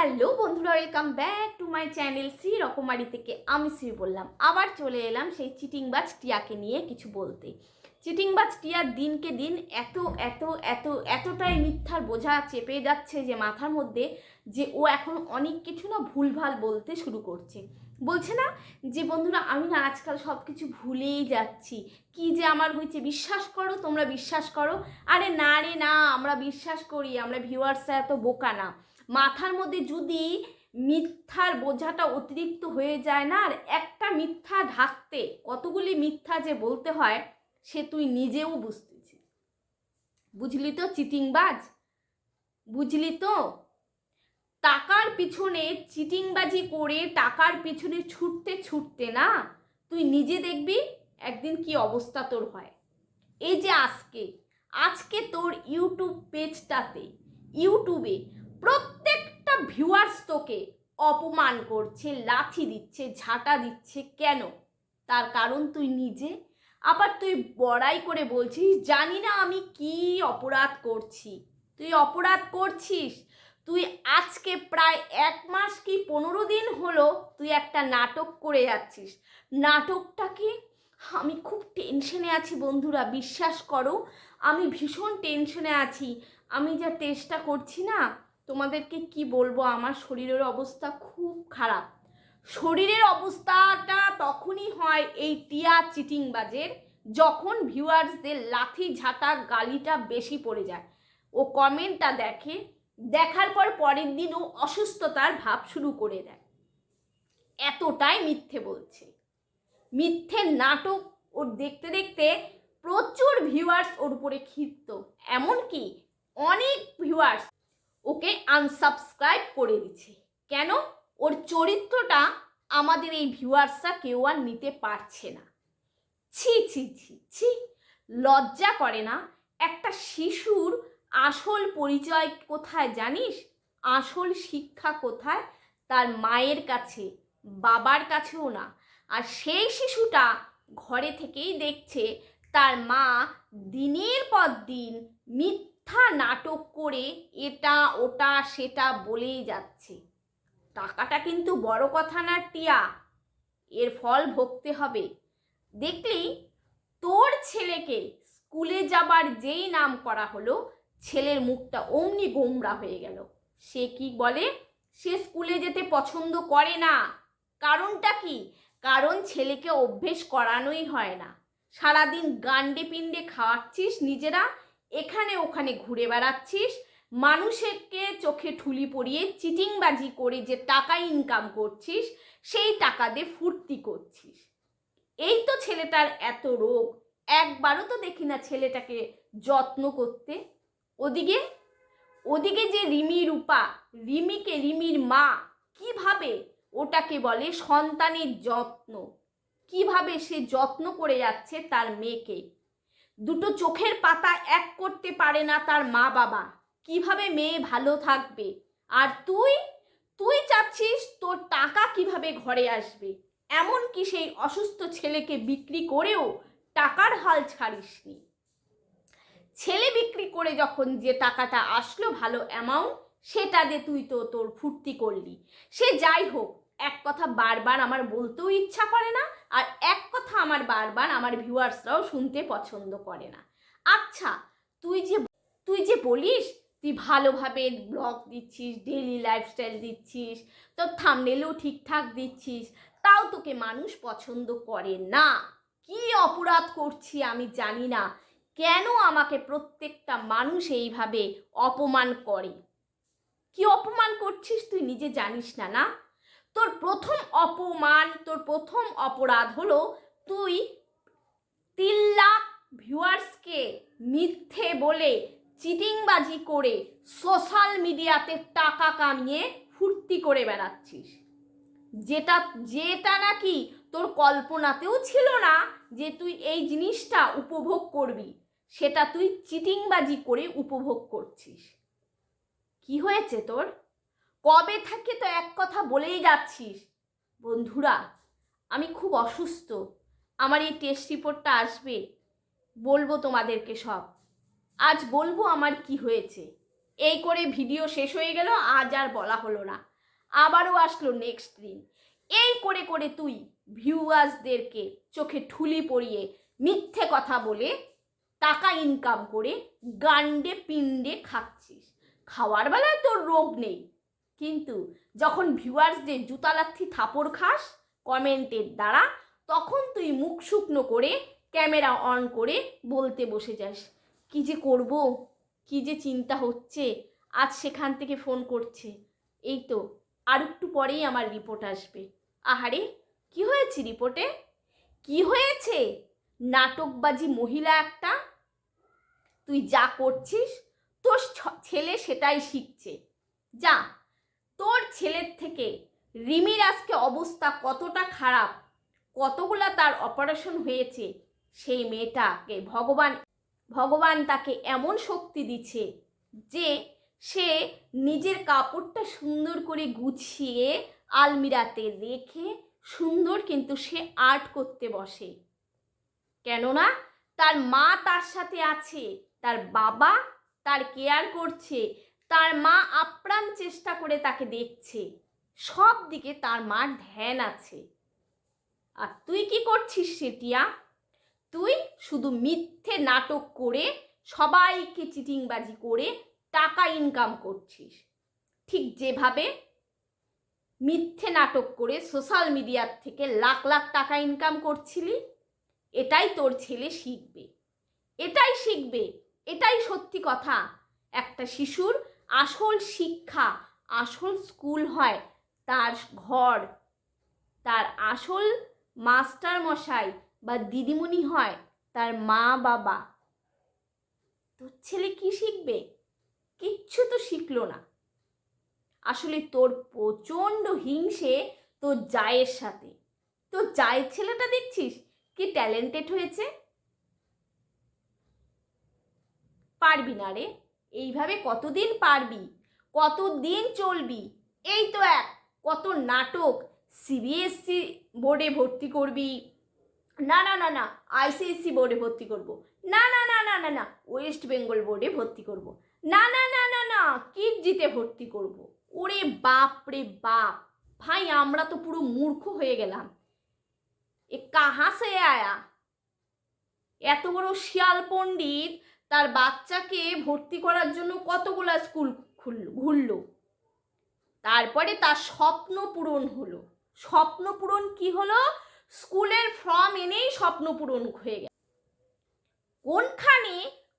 Hello বন্ধুরা welcome back to my channel Shri Rokomari থেকে আমি শ্রী বললাম। আবার চলে এলাম সেই চিটিংবাজ টিয়াকে নিয়ে কিছু বলতে। চিটিংবাজ টিয়ার দিনকে দিন এত এত এত, এতটাই মিথ্যার বোঝা চেপে যাচ্ছে যে মাথার মধ্যে যে ও এখন অনেক কিছু না ভুলভাল বলতে শুরু করছে। বলছে না যে, বন্ধুরা, আমি না আজকাল সব কিছু ভুলেই যাচ্ছি। কি যে আমার হয়েছে, বিশ্বাস করো, তোমরা বিশ্বাস করো। আরে না রে, না, আমরা বিশ্বাস করি, আমরা ভিউয়ার্সরা এত বোকা না। মাথার মধ্যে যদি মিথ্যার বোঝাটা অতিরিক্ত হয়ে যায় না, আর একটা মিথ্যা ঢাকতে কতগুলি মিথ্যা যে বলতে হয়, সে তুই নিজেও বুঝতেছি বুঝলি তো চিটিংবাজ? বুঝলি তো? টাকার পিছনে চিটিংবাজি করে টাকার পিছনে ছুটতে ছুটতে না, তুই নিজে দেখবি একদিন কি অবস্থা তোর হয়। এই যে আজকে আজকে তোর ইউটিউব পেজটাতে, ইউটিউবে প্রত্যেকটা ভিউয়ার্স তোকে অপমান করছে, লাথি দিচ্ছে, ঝাঁটা দিচ্ছে কেন? তার কারণ তুই নিজে? আবার তুই বড়াই করে বলছিস, জানি না আমি কি অপরাধ করছি। তুই অপরাধ করছিস? তুই আজকে প্রায় এক মাস কি পনেরো দিন হলো তুই একটা নাটক করে যাচ্ছিস? নাটকটাকে আমি খুব টেনশনে আছি বন্ধুরা, বিশ্বাস করো, আমি ভীষণ টেনশনে আছি। আমি যা টেস্টটা করছি না তোমাদেরকে কি বলব? আমার শরীরের অবস্থা খুব খারাপ। শরীরের অবস্থাটা তখনই হয় এই টিয়া চিটিংবাজের যখন ভিউয়ার্সদের লাথি ঝাঁটা গালিটা বেশি পড়ে যায়। ও কমেন্টটা দেখে, দেখার পর পরের দিন ও অসুস্থতার ভাব শুরু করে দেয়। এতটাই মিথ্যে বলছে। মিথ্যে নাটক ওর দেখতে দেখতে প্রচুর ভিউয়ার্স ওর উপরে ক্ষিপ্ত। এমনকি অনেক ভিউয়ার্স ওকে আনসাবস্ক্রাইব করে দিচ্ছে। কেন? ওর চরিত্রটা আমাদের এই ভিউয়ার্সরা কেউ আর নিতে পারছে না। ছি ছি ছি ছি, লজ্জা করে না। একটা শিশুর আসল পরিচয় কোথায় জানিস? আসল শিক্ষা কোথায়? তার মায়ের কাছে, বাবার কাছেও না। আর সেই শিশুটা ঘরে থেকেই দেখছে, তার মা দিনের পর দিন মিথ্যা নাটক করে এটা, ওটা, সেটা বলেই যাচ্ছে। টাকাটা কিন্তু বড় কথা না, টিয়া। এর ফল ভোগতে হবে। দেখলি, তোর ছেলেকে স্কুলে যাবার যেই নাম করা হলো, ছেলের মুখটা অমনি গোমরা হয়ে গেল। সে কি বলে? সে স্কুলে যেতে পছন্দ করে না। কারণটা কি? কারণ ছেলেকে অভ্যেস করানোই হয় না। সারাদিন গান্ডে পিণ্ডে খাওয়াচ্ছিস নিজেরা? এখানে ওখানে ঘুরে বেড়াচ্ছিস। মানুষেরকে চোখে ঠুলি পরিয়ে চিটিংবাজি করে যে টাকা ইনকাম করছিস, সেই টাকা দিয়ে ফুর্তি করছিস। এই তো ছেলেটার এত রোগ। একবারও তো দেখি না ছেলেটাকে যত্ন করতে। ওদিকে ওদিকে যে রিমি রূপা, রিমিকে রিমির মা, কীভাবে ওটাকে বলে সন্তানের যত্ন? কীভাবে সে যত্ন করে যাচ্ছে তার মেয়েকে? দুটো চোখের পাতা এক করতে পারে না তার মা বাবা। কীভাবে মেয়ে ভালো থাকবে? আর তুই? তুই চাচ্ছিস তোর টাকা কীভাবে ঘরে আসবে? এমন কি সেই অসুস্থ ছেলেকে বিক্রি করেও টাকার হাল ছাড়িসনি? ছেলে বিক্রি করে যখন যে টাকাটা আসলো ভালো অ্যামাউন্ট সেটা দিয়ে তুই তো তোর ফুর্তি করলি। সে যাই হোক, এক কথা বারবার আমার বলতেও ইচ্ছা করে না আর এক কথা আমার বারবার আমার ভিউয়ার্সরাও শুনতে পছন্দ করে না। আচ্ছা তুই যে তুই যে বলিস, তুই ভালোভাবে ব্লগ দিচ্ছিস ডেলি লাইফস্টাইল দিচ্ছিস, তোর থামনেলেও ঠিকঠাক দিচ্ছিস, তাও তোকে মানুষ পছন্দ করে না। কি অপরাধ করছি আমি জানি না। কেন আমাকে প্রত্যেকটা মানুষ এইভাবে অপমান করে? কি অপমান করছিস তুই নিজে জানিস না না? তোর প্রথম অপমান, তোর প্রথম অপরাধ হলো তুই তিন লাখ ভিউয়ার্সকে মিথ্যে বলে চিটিংবাজি করে সোশ্যাল মিডিয়াতে টাকা কামিয়ে ফুর্তি করে বেড়াচ্ছিস। যেটা যেটা নাকি তোর কল্পনাতেও ছিল না যে তুই এই জিনিসটা উপভোগ করবি, সেটা তুই চিটিংবাজি করে উপভোগ করছিস। কি হয়েছে তোর? কবে থেকে তো এক কথা বলেই যাচ্ছিস? বন্ধুরা, আমি খুব অসুস্থ। আমার এই টেস্ট রিপোর্টটা আসবে। বলব তোমাদেরকে সব। আজ বলব আমার কি হয়েছে। এই করে ভিডিও শেষ হয়ে গেল, আজ আর বলা হলো না। আবারও আসলো নেক্সট দিন। এই করে করে তুই ভিউয়ার্সদেরকে চোখে ঠুলি পরিয়ে মিথ্যে কথা বলে টাকা ইনকাম করে গান্ডে পিণ্ডে খাচ্ছিস। খাওয়ার বেলায় তোর রোগ নেই। কিন্তু যখন ভিউয়ার্সদের জুতালাথি থাপড় খাস কমেন্টের দ্বারা, তখন তুই মুখ শুকনো করে ক্যামেরা অন করে বলতে বসে যাস। কি যে করব? কি যে চিন্তা হচ্ছে? আজ সেখান থেকে ফোন করছে। এই তো, আর একটু পরেই আমার রিপোর্ট আসবে। আহারে, কি হয়েছে রিপোর্টে? কি হয়েছে? নাটকবাজি মহিলা একটা? তুই যা করছিস, তোর ছেলে সেটাই শিখছে। যা। তোর ছেলের থেকে রিমির আজকে অবস্থা কতটা খারাপ? কতগুলা তার অপারেশন হয়েছে? সেই মেয়েটাকে ভগবান ভগবান তাকে এমন শক্তি দিচ্ছে যে সে নিজের কাপড়টা সুন্দর করে গুছিয়ে আলমিরাতে রেখে সুন্দর কিন্তু সে আর্ট করতে বসে। কেননা তার মা তার সাথে আছে, তার বাবা তার কেয়ার করছে তার মা আপ্রাণ চেষ্টা করে তাকে দেখছে। সব দিকে তার মার ধ্যান আছে। আর তুই কি করছিস সেটিয়া? তুই শুধু মিথ্যে নাটক করে, সবাইকে চিটিংবাজি করে টাকা ইনকাম করছিস। ঠিক যেভাবে মিথ্যে নাটক করে সোশ্যাল মিডিয়ার থেকে লাখ লাখ টাকা ইনকাম করছিলি, এটাই তোর ছেলে শিখবে। এটাই শিখবে, এটাই সত্যি কথা। একটা শিশুর আসল শিক্ষা, আসল স্কুল হয় তার ঘর। তার আসল মাস্টার মশাই বা দিদিমণি হয় তার মা বাবা। তোর ছেলে কি শিখবে? কিচ্ছু তো শিখলো না। আসলে তোর প্রচণ্ড হিংসে তোর জায়ের সাথে। তোর জায়ের ছেলেটা দেখছিস কি ট্যালেন্টেড হয়েছে? পারবি না রে। এইভাবে কতদিন পারবি কতদিন চলবি এই তো এক কত নাটক সিবিএসসি বোর্ডে ভর্তি করবি না না না না আইসিএসসি বোর্ডে ভর্তি করব না না না না না না ওয়েস্ট বেঙ্গল বোর্ডে ভর্তি করব না না না না না কিডজিতে ভর্তি করব ওরে বাপ রে বাপ ভাই আমরা তো পুরো মূর্খ হয়ে গেলাম এ কাহা সে আয়া এত বড় শিয়াল পণ্ডিত তার বাচ্চাকে ভর্তি করার জন্য কতগুলা স্কুল ঘুরলো। তারপরে তার স্বপ্ন পূরণ হলো। স্বপ্ন পূরণ কি হলো? স্কুলের ফর্ম এনেই স্বপ্ন পূরণ হয়ে গেল। কোনখানে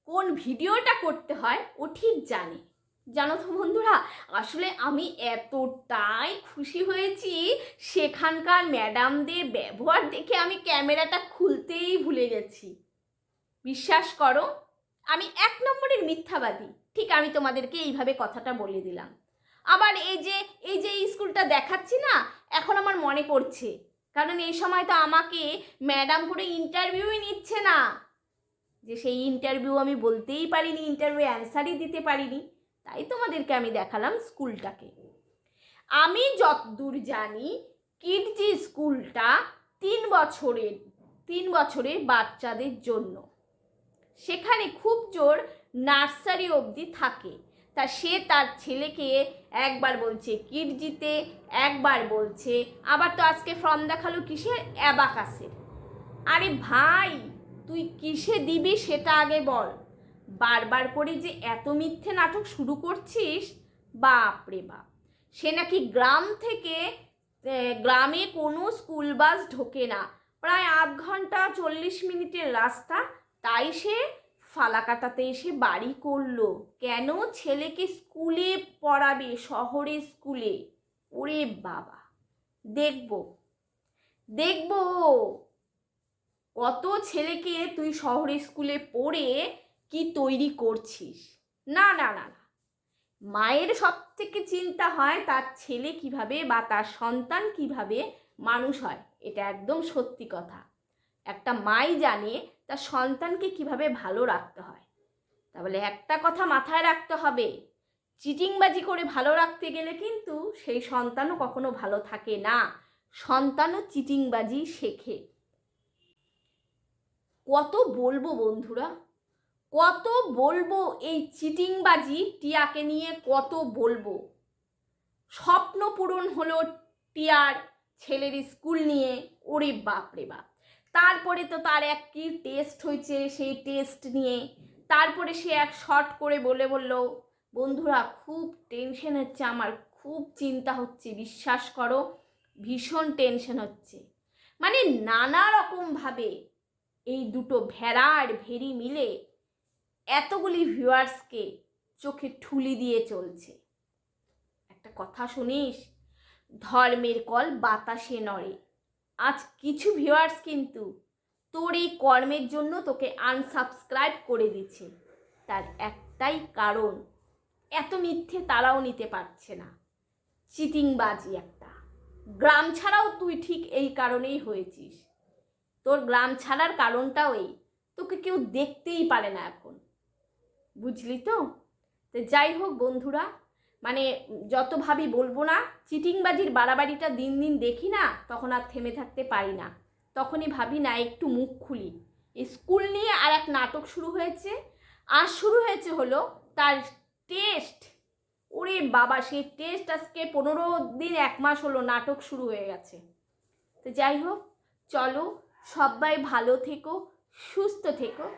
কোন ভিডিওটা করতে হয়, ও ঠিক জানে। জানো তো বন্ধুরা, আসলে আমি এতটাই খুশি হয়েছি সেখানকার ম্যাডামদের ব্যবহার দেখে আমি ক্যামেরাটা খুলতেই ভুলে গেছি। বিশ্বাস করো আমি এক নম্বরের মিথ্যাবাদী। ঠিক আমি তোমাদেরকে এইভাবে কথাটা বলে দিলাম। আবার এই যে এই যে স্কুলটা দেখাচ্ছি না, এখন আমার মনে পড়ছে। কারণ এই সময় তো আমাকে ম্যাডাম করে ইন্টারভিউই নিচ্ছে না। যে সেই ইন্টারভিউ আমি বলতেই পারিনি, ইন্টারভিউ অ্যান্সারই দিতে পারিনি। তাই তোমাদেরকে আমি দেখালাম স্কুলটাকে। আমি যতদূর জানি, কিডজি স্কুলটা তিন বছরের তিন বছরের বাচ্চাদের জন্য। সেখানে খুব জোর নার্সারি অবধি থাকে। তা সে তার ছেলেকে একবার বলছে কিডজিতে একবার বলছে, আবার তো আজকে ফর্ম দেখাল কিসের অ্যাবাকাসের আরে ভাই, তুই কিসে দিবি সেটা আগে বল। বারবার করে যে এত মিথ্যে নাটক শুরু করছিস? বাপ রে বাপ। সে নাকি গ্রাম থেকে গ্রামে কোনো স্কুল বাস ঢোকে না। প্রায় আধ ঘণ্টা চল্লিশ মিনিটের রাস্তা তাই সে ফালাকাটাতে এসে বাড়ি করল। কেন ছেলেকে স্কুলে পড়াবে, শহরে স্কুলে? ওরে বাবা। দেখব। দেখব। কত ছেলেকে তুই শহরে স্কুলে পড়ে কি তৈরি করছিস? না না না না। মায়ের সব থেকে চিন্তা হয় তার ছেলে কীভাবে বা তার সন্তান কীভাবে মানুষ হয়। এটা একদম সত্যি কথা। একটা মাই জানে তার সন্তানকে কীভাবে ভালো রাখতে হয়। তাহলে একটা কথা মাথায় রাখতে হবে, চিটিংবাজি করে ভালো রাখতে গেলে কিন্তু সেই সন্তানও কখনো ভালো থাকে না। সন্তানও চিটিংবাজি শেখে। কত বলব বন্ধুরা, কত বলব এই চিটিংবাজি টিয়াকে নিয়ে কত বলব। স্বপ্ন পূরণ হলো টিয়ার ছেলের স্কুল নিয়ে, ওরে বাপ রে বাপ। তারপরে তো তার এক কি টেস্ট হয়েছে সেই টেস্ট নিয়ে। তারপরে সে এক শর্ট করে বলে বলল, বন্ধুরা, খুব টেনশন হচ্ছে আমার, খুব চিন্তা হচ্ছে, বিশ্বাস করো, ভীষণ টেনশন হচ্ছে। মানে নানা রকমভাবে এই দুটো ভেড়ার ভেরি মিলে এতগুলি ভিউয়ার্সকে চোখে ঠুলি দিয়ে চলছে। একটা কথা শুনিস, ধর্মের কল বাতাসে নড়ে। আজ কিছু ভিউয়ার্স কিন্তু তোর এই কর্মের জন্য তোকে আনসাবস্ক্রাইব করে দিচ্ছে। তার একটাই কারণ, এত মিথ্যে তারাও নিতে পারছে না। চিটিংবাজি একটা। গ্রাম ছাড়াও তুই ঠিক এই কারণেই হয়েছিস। তোর গ্রাম ছাড়ার কারণটাও এই। তোকে কেউ দেখতেই পারে না এখন। বুঝলি তো? তো যাই হোক বন্ধুরা মানে যত ভাবি বলব না, চিটিংবাজির বাড়াবাড়িটা দিন দিন দেখি না, তখন আর থেমে থাকতে পারি না। তখনই ভাবি, না, একটু মুখ খুলি। স্কুল নিয়ে আর এক নাটক শুরু হয়েছে। আর শুরু হয়েছে হলো তার টেস্ট। ওরে বাবা, সেই টেস্ট আজকে পনেরো দিন, এক মাস হলো নাটক শুরু হয়ে গেছে। তো যাই হোক, চলো সবাই ভালো থেকো, সুস্থ থেকো।